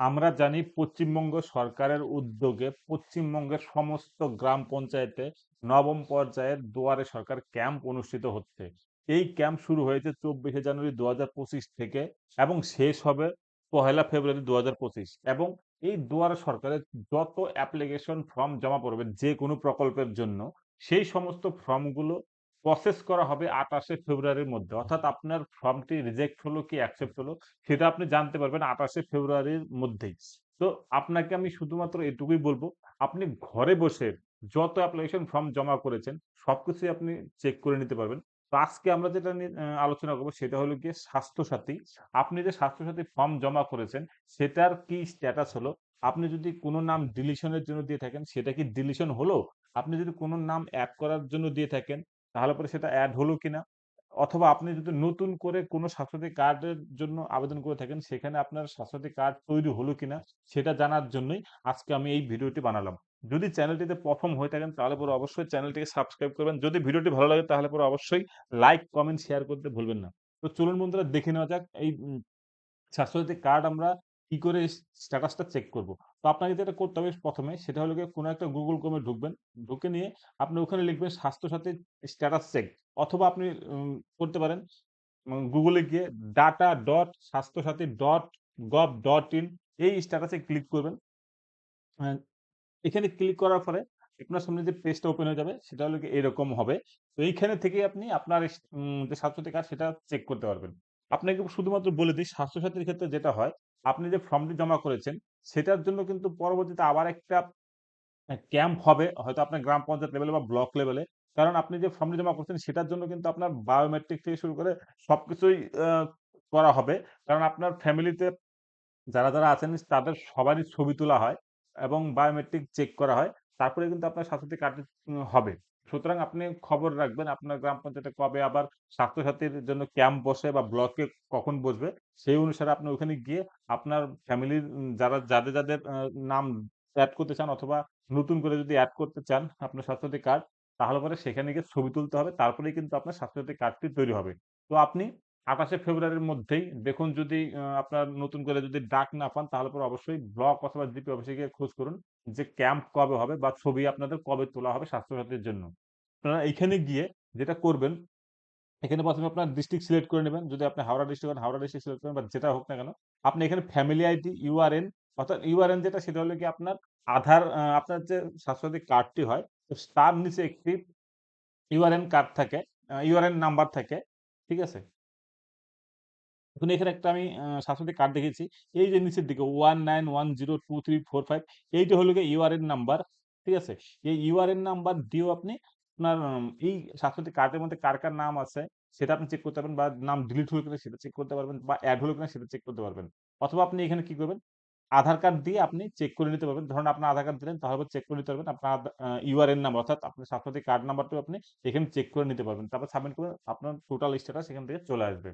আমরা জানি পশ্চিমবঙ্গ সরকারের উদ্যোগে পশ্চিমবঙ্গের সমস্ত গ্রাম পঞ্চায়েতে নবম পর্যায়ের দুয়ারে সরকার ক্যাম্প অনুষ্ঠিত হচ্ছে। এই ক্যাম্প শুরু হয়েছে চব্বিশে জানুয়ারি দু হাজার পঁচিশ থেকে এবং শেষ হবে পহেলা ফেব্রুয়ারি দু হাজার পঁচিশ এবং এই দুয়ারে সরকারের যত অ্যাপ্লিকেশন ফর্ম জমা পড়বে যে কোনো প্রকল্পের জন্য সেই সমস্ত ফর্মগুলো প্রসেস করা হবে আঠাশে ফেব্রুয়ারির মধ্যে। অর্থাৎ আপনার ফর্মটি রিজেক্ট হলো কি অ্যাকসেপ্ট হলো, সেটা আপনি জানতে পারবেন আঠাশে ফেব্রুয়ারির মধ্যেই। তো আপনাকে আমি শুধুমাত্র এটুকুই বলব, আপনি ঘরে বসে যত অ্যাপ্লিকেশন ফর্ম জমা করেছেন, সবকিছুই আপনি চেক করে নিতে পারবেন। তো আজকে আমরা যেটা আলোচনা করব সেটা হলো গিয়ে স্বাস্থ্যসাথী। আপনি যে স্বাস্থ্যসাথী ফর্ম জমা করেছেন, সেটার কি স্ট্যাটাস হলো? আপনি যদি কোনো নাম ডিলিশনের জন্য দিয়ে থাকেন, সেটা কি ডিলিশন হলো? আপনি যদি কোনো নাম অ্যাড করার জন্য দিয়ে থাকেন তাহলে পরে সেটা অ্যাড হলো কিনা? অথবা আপনি যদি নতুন করে কোনো স্বাস্থ্যসাথী কার্ডের জন্য আবেদন করে থাকেন, সেখানে আপনার স্বাস্থ্যসাথী কার্ড তৈরি হলো কিনা, সেটা জানার জন্যই আজকে আমি এই ভিডিওটি বানালাম। যদি চ্যানেলটিতে প্রথম হয়ে থাকেন, তাহলে পরে অবশ্যই চ্যানেলটিকে সাবস্ক্রাইব করবেন। যদি ভিডিওটি ভালো লাগে, তাহলে পরে অবশ্যই লাইক কমেন্ট শেয়ার করতে ভুলবেন না। তো চলুন বন্ধুরা, দেখে নেওয়া যাক। এই স্বাস্থ্যসাথী কার্ড আমরা কি করে স্ট্যাটাসটা চেক করব? তো আপনাকে যেটা করতে হবে প্রথমে সেটা হলো কোনো একটা গুগল ক্রোমে ঢুকবেন, ঢুকে নিয়ে আপনি ওখানে লিখবেন স্বাস্থ্যসাথী স্ট্যাটাস চেক অথবা আপনি করতে পারেন গুগলে গিয়ে data dot Swasthyasathi dot gov dot in এই স্ট্যাটাসে ক্লিক করবেন। এখানে ক্লিক করার পরে আপনার সামনে যে পেজটা ওপেন হয়ে যাবে সেটা হলো এরকম হবে। তো এইখানে থেকে আপনি আপনার যে স্বাস্থ্যসাথী কার্ড সেটা চেক করতে পারবেন। আপনাকে শুধুমাত্র বলে দিই স্বাস্থ্যসাথীর ক্ষেত্রে যেটা হয় আপনি যে ফর্মটি জমা করেছেন, সেটার জন্য কিন্তু পরবর্তীতে আবার একটা ক্যাম্প হবে, হয়তো আপনার গ্রাম পঞ্চায়েত লেভেলে বা ব্লক লেভেলে কারণ আপনি যে ফর্মটি জমা করছেন, সেটার জন্য কিন্তু আপনার বায়োমেট্রিক থেকে শুরু করে সব কিছুই করা হবে। কারণ আপনার ফ্যামিলিতে যারা যারা আছেন, তাদের সবারই ছবি তোলা হয় এবং বায়োমেট্রিক চেক করা হয়। তারপরে কিন্তু আপনার স্বাস্থ্যসাথী কার্ড হবে। সুতরাং আপনি খবর রাখবেন আপনার গ্রাম পঞ্চায়েতে কবে আবার স্বাস্থ্যসাথীর জন্য ক্যাম্প বসে বা ব্লকে কখন বসবে, সেই অনুসারে আপনি ওখানে গিয়ে আপনার ফ্যামিলির যারা, যাদের যাদের নাম অ্যাড করতে চান অথবা নতুন করে যদি অ্যাড করতে চান আপনার স্বাস্থ্যসাথী কার্ড, তাহলে পরে সেখানে গিয়ে ছবি তুলতে হবে, তারপরেই কিন্তু আপনার স্বাস্থ্যসাথী কার্ডটি তৈরি হবে। তো আপনি আঠাশে ফেব্রুয়ারির মধ্যেই দেখুন যদি আপনার নতুন করে যদি ডাক না পান, তাহলে পরে অবশ্যই ব্লক অথবা জিপি অফিসে গিয়ে খোঁজ করুন যে ক্যাম্প কবে হবে বা ছবি আপনাদের কবে তোলা হবে স্বাস্থ্যসাথীর জন্য। আপনারা এইখানে গিয়ে যেটা করবেন, এখানে প্রথমে আপনার ডিস্ট্রিক্ট সিলেক্ট করে নেবেন। যদি আপনি Howrah district Howrah district select করেন বা যেটা হোক না কেন, আপনি এখানে ফ্যামিলি আইডি ইউআরএন অর্থাৎ ইউআরএন যেটা সেটা হলো কি আপনার আধার আপনার যে স্বাস্থ্যসাথী কার্ডটি হয় তার নিচে একটি ইউআরএন কার্ড থাকে ইউআরএন নাম্বার থাকে, ঠিক আছে? এখন এখানে একটা আমি স্বাস্থ্যসাথী কার্ড দেখেছি এই যে নিচের দিকে one nine one zero two three four five এইটা হলো গিয়ে ইউআরএন নাম্বার ঠিক আছে? এই ইউআরএন নাম্বার দিয়েও আপনি আপনার এই স্বাস্থ্যসাথী কার্ডের মধ্যে কার কার নাম আছে, সেটা আপনি চেক করতে পারবেন বা নাম ডিলিট হলো কিনা সেটা চেক করতে পারবেন বা অ্যাড হলো কিনা সেটা চেক করতে পারবেন। অথবা আপনি এখানে কি করবেন? আধার কার্ড দিয়ে আপনি চেক করে নিতে পারবেন। ধরুন আপনার আধার কার্ড দিলেন, তাহলে চেক করে নিতে পারবেন। আপনার ইউআরএন নাম্বার অর্থাৎ আপনার স্বাস্থ্যসাথী কার্ড নাম্বারটাও আপনি এখানে চেক করে নিতে পারবেন। তারপর সাবমিট করে আপনার টোটাল স্ট্যাটাস এখান থেকে চলে আসবে।